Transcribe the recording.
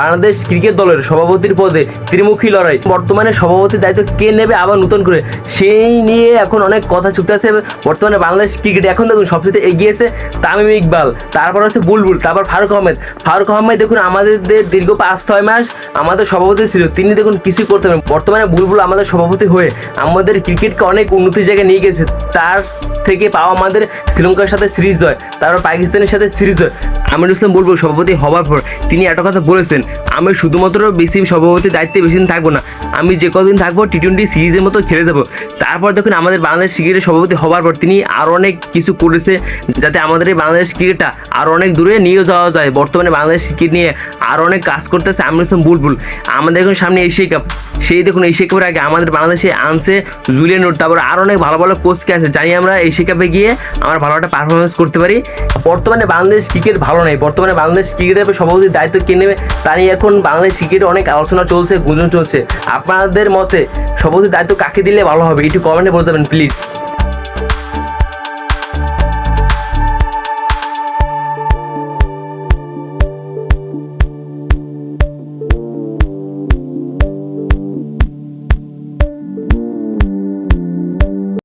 Bangladesh cricket দলের সভাপতির পদে ত্রিমুখী লড়াই। বর্তমানে সভাপতির দায়িত্ব কে নেবে আবার নতুন করে সেই নিয়ে এখন অনেক কথা আছে। বর্তমানে বাংলাদেশ ক্রিকেট এখন দেখুন সবচেয়ে এগিয়েছে তামিম ইকবাল, তারপর হচ্ছে বুলবুল, তারপর ফারুক আহমেদ। ফারুক আহমেদ দেখুন আমাদের দীর্ঘ পাঁচ, ছয় মাস আমাদের সভাপতি ছিল, তিনি দেখুন কিছুই করতে পারেন। বর্তমানে বুলবুল আমাদের সভাপতি হয়ে আমাদের ক্রিকেটকে অনেক উন্নতির জায়গায় নিয়ে গেছে। তার থেকে পাওয়া আমাদের শ্রীলঙ্কার সাথে সিরিজ হয় তারপর পাকিস্তানের সাথে সিরিজ হয় আমির ইসলাম বলব, সভাপতি হওয়ার পর তিনি একটা কথা বলেছেন, আমি শুধুমাত্র বেশি সভাপতির দায়িত্বে বেশি দিন থাকব না, আমি যে কদিন থাকব টি টোয়েন্টি সিরিজের মতো খেলে যাব। তারপর দেখুন আমাদের বাংলাদেশ ক্রিকেটের সভাপতি হওয়ার পর তিনি আরও অনেক কিছু করেছে, যাতে আমাদের এই বাংলাদেশ ক্রিকেটটা আরও অনেক দূরে নিয়ে যাওয়া যায়। বর্তমানে বাংলাদেশ ক্রিকেট নিয়ে আরও অনেক কাজ করতেছে আমির ইসলাম বুলবুল। আমাদের এখন সামনে এশিয়া কাপ সেই দেখুন এশিয়া কাপের আগে আমাদের বাংলাদেশে আনছে জুলিয়ান রোড তারপর আরও অনেক ভালো ভালো কোচকে আছে। জানি আমরা এশিয়া কাপে গিয়ে আমরা ভালো একটা পারফরমেন্স করতে পারি। বর্তমানে বাংলাদেশ ক্রিকেট ভালো নেই। বর্তমানে বাংলাদেশ ক্রিকেটের সভাপতির দায়িত্ব কে নেবে তা নিয়ে এখন বাংলাদেশ ক্রিকেটে অনেক আলোচনা চলছে, গুঞ্জন চলছে। আপনাদের মতে সভাপতির দায়িত্ব কাকে দিলে ভালো হবে? একটু কমেন্টে বলে যাবেন প্লিজ